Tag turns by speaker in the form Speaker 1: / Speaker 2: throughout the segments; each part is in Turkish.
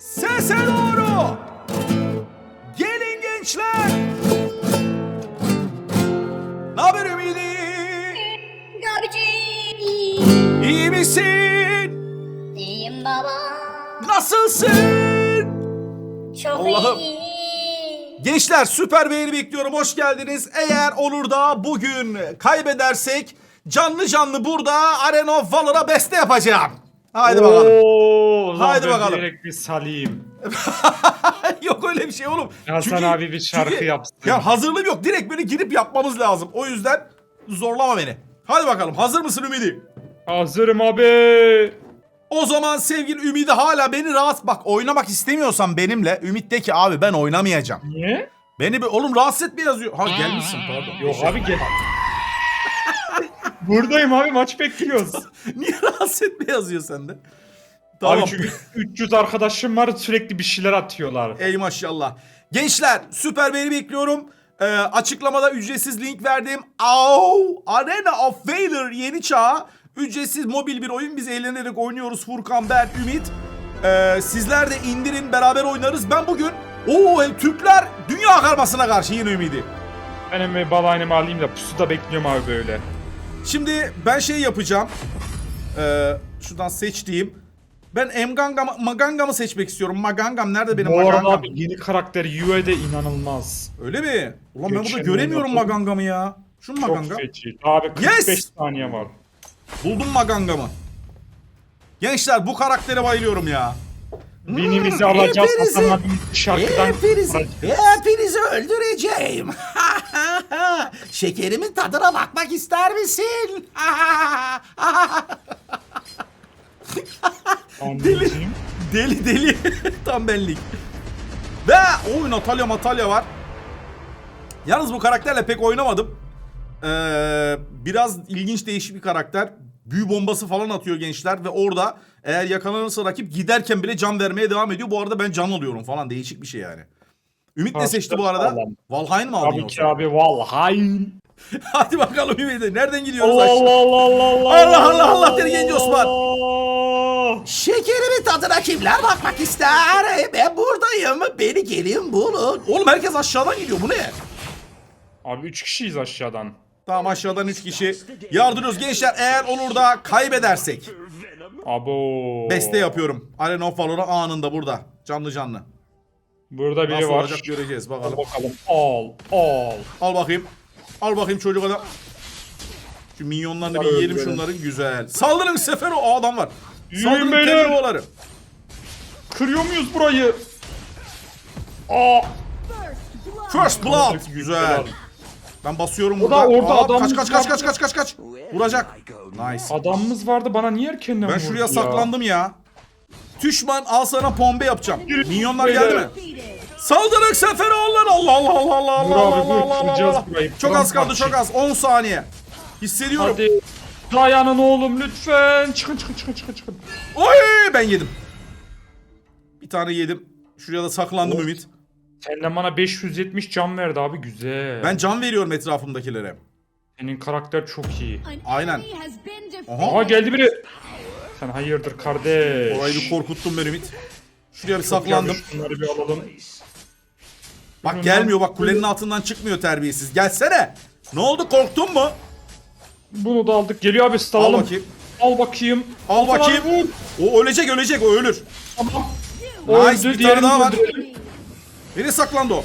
Speaker 1: Sese doğru. Gelin gençler. Ne haber Ümidi?
Speaker 2: Gabici.
Speaker 1: İyi misin?
Speaker 2: İyiyim baba.
Speaker 1: Nasılsın?
Speaker 2: Çok
Speaker 1: Allah'ım.
Speaker 2: iyi.
Speaker 1: Gençler süper beğeni bekliyorum. Hoş geldiniz. Eğer olur da bugün kaybedersek canlı canlı burada Arena of Valor'a beste yapacağım. Haydi bakalım.
Speaker 3: Oo, zaman
Speaker 1: Haydi
Speaker 3: ben
Speaker 1: bakalım.
Speaker 3: Direkt bir salayım.
Speaker 1: yok öyle bir şey oğlum.
Speaker 3: Hasan abi bir şarkı
Speaker 1: çünkü-
Speaker 3: yapsın.
Speaker 1: Ya hazırlığım yok. Direkt böyle girip yapmamız lazım. O yüzden zorlama beni. Hadi bakalım. Hazır mısın Ümidi?
Speaker 3: Hazırım abi.
Speaker 1: O zaman sevgili Ümidi hala beni rahat... Bak oynamak istemiyorsan benimle Ümit de ki abi ben oynamayacağım.
Speaker 3: Niye?
Speaker 1: Beni bir... Oğlum rahatsız etme yazıyor. Ha gelmişsin pardon.
Speaker 3: Yok abi gel. Buradayım abi maç bekliyoruz.
Speaker 1: Niye rahatsız etme yazıyor sende? Tamam.
Speaker 3: Abi çünkü 300 arkadaşım var sürekli bir şeyler atıyorlar.
Speaker 1: Ey maşallah. Gençler süper beğeni bekliyorum. Ee, açıklamada ücretsiz link verdim. Au! Arena of Valor yeni çağ. Ücretsiz mobil bir oyun. Biz eğlenerek oynuyoruz. Furkan, ben, Ümit. Ee, sizler de indirin beraber oynarız. Ben bugün Oo Türkler dünya karmasına karşı yine ümidi.
Speaker 3: Benim bir balayını alayım da pusuda bekliyorum abi böyle.
Speaker 1: Şimdi ben şey yapacağım. Ee, şuradan seçtiğim. Ben Mganga mı- Maganga mı seçmek istiyorum? Magangam nerede benim
Speaker 3: Bu arada
Speaker 1: Magangam?
Speaker 3: abi yeni karakter UI'de inanılmaz.
Speaker 1: Öyle mi? Ulan ben burada
Speaker 3: Gökşen'in
Speaker 1: göremiyorum Magangamı ya. Şu mu
Speaker 3: Çok
Speaker 1: Maganga?
Speaker 3: feci. Abi 45
Speaker 1: Yes!
Speaker 3: saniye var.
Speaker 1: Buldum Magangamı. Gençler bu karaktere bayılıyorum ya.
Speaker 3: Binimizi alacağız
Speaker 1: hepinizi-
Speaker 3: Hasan abi şarkıdan.
Speaker 1: Hepinizi, hepinizi öldüreceğim. Şekerimin tadına bakmak ister misin?
Speaker 3: Anneciğim.
Speaker 1: deli deli. Tam benlik. Ve oy Natalya Matalya var. Yalnız bu karakterle pek oynamadım. Ee, biraz ilginç değişik bir karakter. Büyü bombası falan atıyor gençler ve orada eğer yakalanırsa rakip giderken bile can vermeye devam ediyor. Bu arada ben can alıyorum falan değişik bir şey yani. Ümit ne seçti bu arada? Valheim mi aldın
Speaker 3: Tabii
Speaker 1: yoksa?
Speaker 3: ki abi vallahi.
Speaker 1: Hadi bakalım Ümit'e. Nereden gidiyoruz
Speaker 3: Allah
Speaker 1: aşağı?
Speaker 3: Allah Allah Allah
Speaker 1: Allah Allah Allah deli genç Osman. Şekerimin tadına kimler bakmak ister? Ben buradayım. Beni gelin bulun. Oğlum herkes aşağıdan gidiyor. Bu ne?
Speaker 3: Abi 3 kişiyiz aşağıdan.
Speaker 1: Tamam aşağıdan 3 kişi. Yardırıyoruz gençler. Eğer olur da kaybedersek.
Speaker 3: Abo.
Speaker 1: Beste yapıyorum. Arena of Valor'a anında burada. Canlı canlı.
Speaker 3: Burada biri
Speaker 1: Nasıl
Speaker 3: var.
Speaker 1: olacak göreceğiz
Speaker 3: Al
Speaker 1: bakalım.
Speaker 3: bakalım. Al. Al.
Speaker 1: Al bakayım. Al bakayım çocuk adam. Şu minyonlarını bir
Speaker 3: Bunlar
Speaker 1: yiyelim
Speaker 3: öldürelim.
Speaker 1: şunların güzel. Saldırın Sefero. Aa adam var.
Speaker 3: Yürüyün
Speaker 1: Saldırın
Speaker 3: beyler. Kırıyor muyuz burayı? Aa.
Speaker 1: First Blood. Güzel. Ben basıyorum burada.
Speaker 3: Orada,
Speaker 1: Aa,
Speaker 3: adam
Speaker 1: kaç kaç kaç kaç kaç kaç kaç. Vuracak. Nice.
Speaker 3: Adamımız vardı bana niye erkenden
Speaker 1: Ben
Speaker 3: vurdu
Speaker 1: şuraya
Speaker 3: ya?
Speaker 1: saklandım ya. Düşman al sana pombe yapacağım.
Speaker 3: Yürü,
Speaker 1: Minyonlar geldi mi? Saldırın Seferoğulları. Allah Allah Allah Allah Allah
Speaker 3: abi,
Speaker 1: Allah
Speaker 3: vur.
Speaker 1: Allah Allah Allah.
Speaker 3: burayı.
Speaker 1: Çok az kaldı çok az. 10 saniye. Hissediyorum.
Speaker 3: Hadi. Dayanın oğlum lütfen. Çıkın çıkın çıkın çıkın çıkın.
Speaker 1: Oy ben yedim. Bir tane yedim. Şuraya da saklandım
Speaker 3: Of.
Speaker 1: Ümit.
Speaker 3: Senden bana 570 can verdi abi güzel.
Speaker 1: Ben can veriyorum etrafımdakilere.
Speaker 3: Senin karakter çok iyi.
Speaker 1: Aynen.
Speaker 2: Aha.
Speaker 1: Aha.
Speaker 3: Geldi biri. Sen hayırdır kardeş.
Speaker 1: Orayı bir korkuttum ben Ümit. Şuraya bir
Speaker 3: Çok
Speaker 1: saklandım.
Speaker 3: yanlış, Şunları bir alalım.
Speaker 1: Bak gelmiyor bak kulenin altından çıkmıyor terbiyesiz. Gelsene. Ne oldu korktun mu?
Speaker 3: Bunu da aldık. Geliyor abi
Speaker 1: Al
Speaker 3: stalalım.
Speaker 1: bakayım.
Speaker 3: Al bakayım.
Speaker 1: Al bakayım.
Speaker 3: abi vur.
Speaker 1: O ölecek ölecek o ölür.
Speaker 3: Tamam.
Speaker 1: Nice,
Speaker 3: Öldü,
Speaker 1: bir tane daha var. Nereye saklandı o?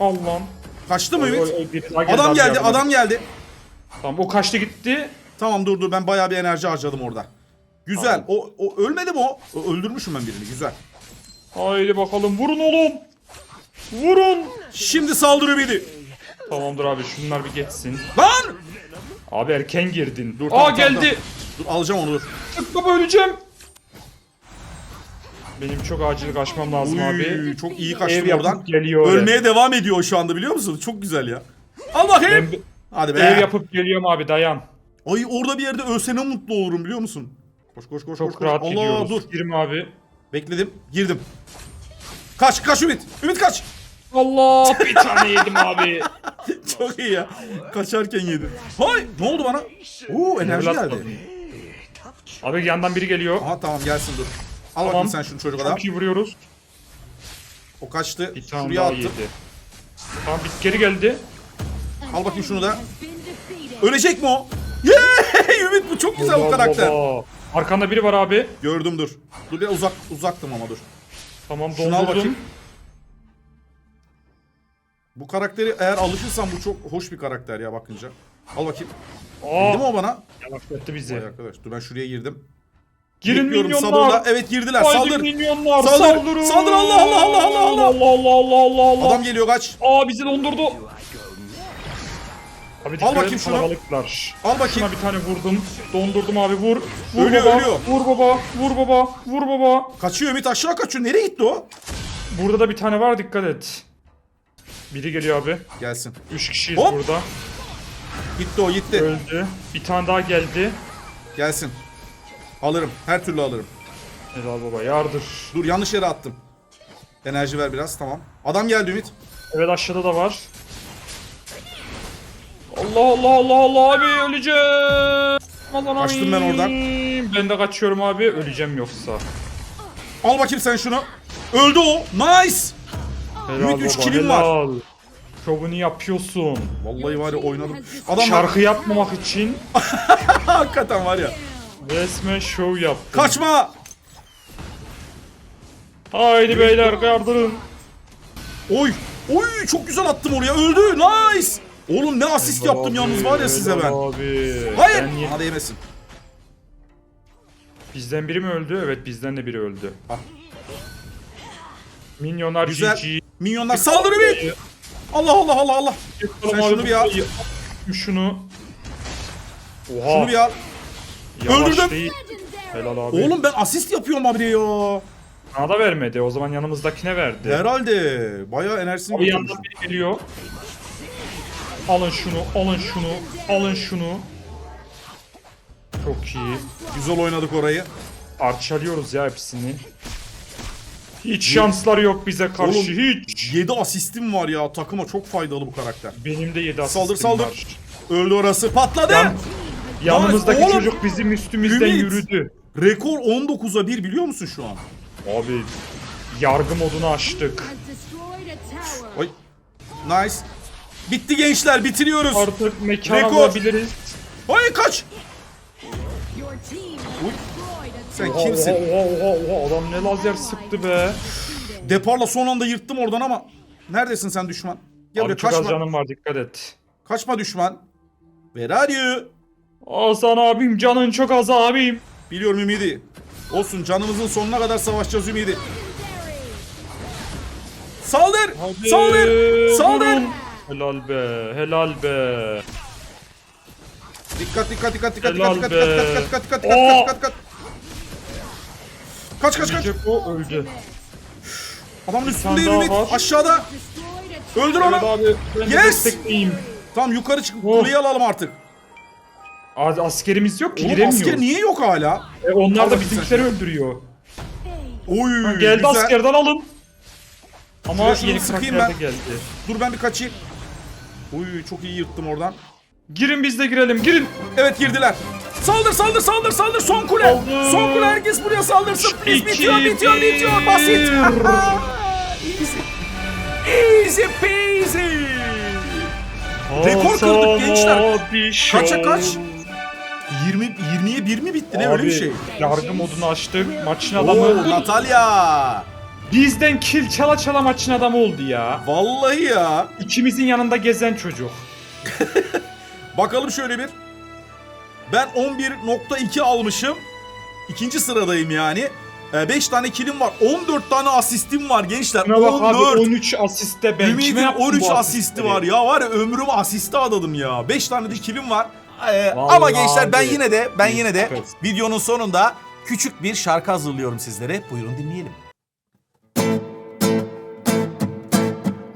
Speaker 3: Al lan.
Speaker 1: Kaçtı mı
Speaker 3: Oy,
Speaker 1: Ümit?
Speaker 3: oy, oy, biri daha
Speaker 1: Adam
Speaker 3: abi
Speaker 1: geldi
Speaker 3: yardıma.
Speaker 1: adam geldi.
Speaker 3: Tamam o kaçtı gitti.
Speaker 1: Tamam dur dur ben bayağı bir enerji harcadım orada. Güzel. O, o ölmedi mi o? O- Öldürmüşüm ben birini. Güzel.
Speaker 3: Haydi bakalım vurun oğlum. Vurun.
Speaker 1: Şimdi saldırı biri.
Speaker 3: Tamamdır abi şunlar bir geçsin.
Speaker 1: Lan!
Speaker 3: Abi erken girdin.
Speaker 1: Dur,
Speaker 3: Aa
Speaker 1: tamam, tamam,
Speaker 3: geldi.
Speaker 1: Dur alacağım onu dur.
Speaker 3: Tıkla öleceğim. Benim çok acil kaçmam lazım
Speaker 1: Uy,
Speaker 3: abi.
Speaker 1: çok iyi
Speaker 3: Ev
Speaker 1: kaçtım
Speaker 3: yapıp
Speaker 1: oradan.
Speaker 3: geliyor.
Speaker 1: Ölmeye devam ediyor şu anda biliyor musun? Çok güzel ya. Al bakayım.
Speaker 3: Ben
Speaker 1: Hadi be.
Speaker 3: ev yapıp geliyorum abi dayan.
Speaker 1: Ay orada bir yerde ölsene mutlu olurum biliyor musun? Koş koş koş koş.
Speaker 3: Çok
Speaker 1: koş.
Speaker 3: rahat
Speaker 1: Allah
Speaker 3: gidiyoruz.
Speaker 1: dur.
Speaker 3: Girim abi.
Speaker 1: Bekledim. Girdim. Kaç kaç Ümit. Ümit kaç.
Speaker 3: Allah bir tane yedim abi.
Speaker 1: Çok iyi ya. Kaçarken yedim. Hay ne oldu bana? Oo enerji
Speaker 3: Evlat
Speaker 1: geldi.
Speaker 3: Abi yandan biri geliyor.
Speaker 1: Aha tamam gelsin dur. Al bakayım
Speaker 3: Tamam.
Speaker 1: sen şunu çocuk adam.
Speaker 3: Çok iyi vuruyoruz.
Speaker 1: O kaçtı.
Speaker 3: Bir tane
Speaker 1: Şuraya
Speaker 3: daha
Speaker 1: attım.
Speaker 3: yedi. Tamam bit geri geldi.
Speaker 1: Al bakayım şunu da. Ölecek mi o? Yeee! Ümit bu çok güzel bu
Speaker 3: Baba,
Speaker 1: karakter.
Speaker 3: baba. Arkanda biri var abi.
Speaker 1: Gördüm dur. Dur biraz uzak uzaktım ama dur.
Speaker 3: Tamam
Speaker 1: Şunu al bakayım. Bu karakteri eğer alışırsan bu çok hoş bir karakter ya bakınca. Al bakayım. Girdi mi
Speaker 3: Aa,
Speaker 1: o bana?
Speaker 3: yavaşlattı bizi.
Speaker 1: Vay arkadaş dur ben şuraya girdim.
Speaker 3: Girin
Speaker 1: Bekliyorum
Speaker 3: minyonlar.
Speaker 1: sabırla. Evet girdiler
Speaker 3: Haydi
Speaker 1: saldır.
Speaker 3: minyonlar
Speaker 1: Saldır.
Speaker 3: saldırın.
Speaker 1: Saldır, Allah, Allah, Allah, Allah, Allah.
Speaker 3: Allah Allah Allah Allah Allah.
Speaker 1: Adam geliyor kaç.
Speaker 3: Aa bizi dondurdu. Abi dikkat
Speaker 1: bakayım
Speaker 3: et,
Speaker 1: şunu.
Speaker 3: kalabalıklar.
Speaker 1: Al bakayım.
Speaker 3: Şuna bir tane vurdum. Dondurdum abi vur. Vur
Speaker 1: Ölüyor,
Speaker 3: baba.
Speaker 1: ölüyor.
Speaker 3: Vur baba. Vur baba. Vur baba.
Speaker 1: Kaçıyor Ümit aşağı kaçıyor. Nereye gitti o?
Speaker 3: Burada da bir tane var dikkat et. Biri geliyor abi.
Speaker 1: Gelsin.
Speaker 3: Üç kişiyiz
Speaker 1: Hop.
Speaker 3: burada.
Speaker 1: Gitti o gitti.
Speaker 3: Öldü. Bir tane daha geldi.
Speaker 1: Gelsin. Alırım. Her türlü alırım.
Speaker 3: Helal baba yardır.
Speaker 1: Dur yanlış yere attım. Enerji ver biraz tamam. Adam geldi Ümit.
Speaker 3: Evet aşağıda da var. Allah Allah Allah Allah abi öleceğim. Aman
Speaker 1: Kaçtım ben oradan.
Speaker 3: Ben de kaçıyorum abi öleceğim yoksa.
Speaker 1: Al bakayım sen şunu. Öldü o. Nice.
Speaker 3: Helal
Speaker 1: Ümit, üç
Speaker 3: baba,
Speaker 1: killim var.
Speaker 3: helal. Şovunu yapıyorsun.
Speaker 1: Vallahi var ya oynadım. Adam
Speaker 3: Şarkı yapmamak için
Speaker 1: hakikaten var ya.
Speaker 3: resmen şov yaptın.
Speaker 1: Kaçma.
Speaker 3: Haydi beyler yardırın.
Speaker 1: Oy. Oy çok güzel attım oraya. Öldü. Nice. Oğlum ne asist yaptım yalnız var ya size ben.
Speaker 3: Abi.
Speaker 1: Hayır.
Speaker 3: Ben ye-
Speaker 1: Bana değmesin.
Speaker 3: Bizden biri mi öldü? Evet bizden de biri öldü.
Speaker 1: Ah.
Speaker 3: Minyonlar
Speaker 1: Güzel.
Speaker 3: GG.
Speaker 1: Minyonlar saldırı Ümit. Allah Allah Allah Allah.
Speaker 3: Yakalım
Speaker 1: Sen şunu bir al.
Speaker 3: Şunu. Oha.
Speaker 1: Şunu bir al.
Speaker 3: yavaş
Speaker 1: öldürdüm.
Speaker 3: Değil. Helal abi.
Speaker 1: Oğlum ben asist yapıyorum abi ya.
Speaker 3: Bana da vermedi. O zaman yanımızdakine verdi.
Speaker 1: Herhalde. Bayağı enerjisini bitirmiş.
Speaker 3: yandan biri geliyor. Alın şunu, alın şunu, alın şunu. Çok iyi.
Speaker 1: Güzel oynadık orayı.
Speaker 3: Parçalıyoruz ya hepsini. Hiç şansları yok bize karşı
Speaker 1: Oğlum,
Speaker 3: hiç.
Speaker 1: 7 asistim var ya. Takıma çok faydalı bu karakter.
Speaker 3: Benim de 7
Speaker 1: Saldır,
Speaker 3: asistim
Speaker 1: saldır.
Speaker 3: var.
Speaker 1: Öldü orası. Patladı.
Speaker 3: Yan- yanımızdaki
Speaker 1: Oğlum,
Speaker 3: çocuk bizim üstümüzden
Speaker 1: Ümit.
Speaker 3: yürüdü.
Speaker 1: Rekor 19'a 1 biliyor musun şu an?
Speaker 3: Abi yargı modunu açtık.
Speaker 1: Ay. Nice. Bitti gençler bitiriyoruz.
Speaker 3: Artık mekan
Speaker 1: Rekor.
Speaker 3: alabiliriz.
Speaker 1: Ay kaç. Sen
Speaker 3: Oha,
Speaker 1: kimsin?
Speaker 3: Oha, oha, oha, adam ne lazer sıktı be.
Speaker 1: Deparla son anda yırttım oradan ama. Neredesin sen düşman? Gel buraya
Speaker 3: Abi çok az
Speaker 1: kaçma.
Speaker 3: canım var dikkat et.
Speaker 1: Kaçma düşman. Where are you?
Speaker 3: Hasan abim canın çok az abim.
Speaker 1: Biliyorum Ümidi. Olsun canımızın sonuna kadar savaşacağız Ümidi. Saldır!
Speaker 3: Hadi,
Speaker 1: Saldır! Saldır!
Speaker 3: vurun. Helal be, helal be.
Speaker 1: Dikkat dikkat dikkat dikkat
Speaker 3: Helal
Speaker 1: dikkat dikkat
Speaker 3: be.
Speaker 1: dikkat dikkat dikkat dikkat
Speaker 3: Oo.
Speaker 1: dikkat dikkat Kaç kaç kaç.
Speaker 3: Ölecek o öldü.
Speaker 1: Adamın
Speaker 3: tane daha
Speaker 1: Ümit.
Speaker 3: var.
Speaker 1: Aşağıda. Öldür
Speaker 3: Evet
Speaker 1: onu.
Speaker 3: abi ben de
Speaker 1: Yes!
Speaker 3: destekleyeyim.
Speaker 1: Tamam yukarı çıkıp
Speaker 3: Oh.
Speaker 1: kuleyi alalım artık.
Speaker 3: Az askerimiz yok ki
Speaker 1: Oğlum
Speaker 3: giremiyoruz.
Speaker 1: asker niye yok hala?
Speaker 3: E, onlar da
Speaker 1: bakayım
Speaker 3: bizimkileri öldürüyor.
Speaker 1: Oy
Speaker 3: geldi
Speaker 1: güzel.
Speaker 3: askerden alın. Ama
Speaker 1: Şuraya şunu
Speaker 3: yeni
Speaker 1: sıkayım
Speaker 3: karakter de
Speaker 1: ben.
Speaker 3: geldi.
Speaker 1: Dur ben bir kaçayım. Oy çok iyi yırttım oradan.
Speaker 3: Girin biz de girelim girin.
Speaker 1: Evet girdiler. Saldır saldır saldır saldır son kule.
Speaker 3: Saldır.
Speaker 1: Son kule herkes buraya saldırsın. Biz
Speaker 3: İki,
Speaker 1: bitiyor bitiyor bitiyor basit. Easy. Easy peasy. Rekor kırdık gençler. Kaça
Speaker 3: şov.
Speaker 1: kaç? 20 20'ye 1 mi bitti ne öyle bir şey?
Speaker 3: Yargı modunu açtık. Maçın
Speaker 1: Oo
Speaker 3: adamı
Speaker 1: Natalya.
Speaker 3: bizden kill çala çala maçın adamı oldu ya.
Speaker 1: Vallahi ya.
Speaker 3: İkimizin yanında gezen çocuk.
Speaker 1: Bakalım şöyle bir. Ben 11.2 almışım. İkinci sıradayım yani. 5 tane kilim var. 14 tane asistim var gençler.
Speaker 3: Şuna bak abi
Speaker 1: 14.
Speaker 3: 13 asiste ben yaptım
Speaker 1: 13
Speaker 3: bu
Speaker 1: asisti var ya. Var ya ömrümü asiste adadım ya. 5 tane de kilim var. Ee, ama gençler ben
Speaker 3: abi.
Speaker 1: yine de ben yine de videonun sonunda küçük bir şarkı hazırlıyorum sizlere. Buyurun dinleyelim.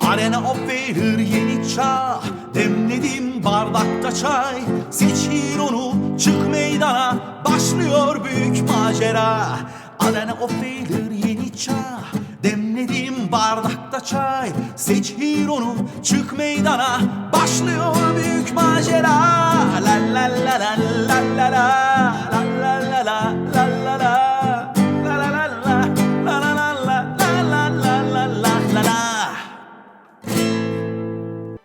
Speaker 1: Arena of Valor yeni çağ Demledim bardakta çay Seçil onu çık meydana Başlıyor büyük macera Of Valor yeni çağ. Demledim bardakta çay. Seçil onu çık meydana. Başlıyor büyük macera. La la la la La la la la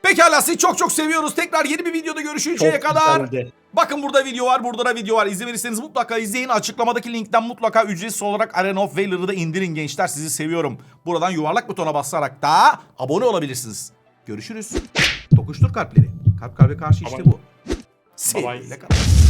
Speaker 1: Pekala sizi çok çok seviyoruz. Tekrar yeni bir videoda görüşünceye
Speaker 3: Çok
Speaker 1: kadar.
Speaker 3: güzeldi.
Speaker 1: Bakın burada video var, burada da video var. İzlemediyseniz mutlaka izleyin. Açıklamadaki linkten mutlaka ücretsiz olarak Arena of Valor'ı da indirin gençler. Sizi seviyorum. Buradan yuvarlak butona basarak da abone olabilirsiniz. Görüşürüz. Tokuştur kalpleri. Kalp kalbe karşı işte bu. Sevgiyle kalın.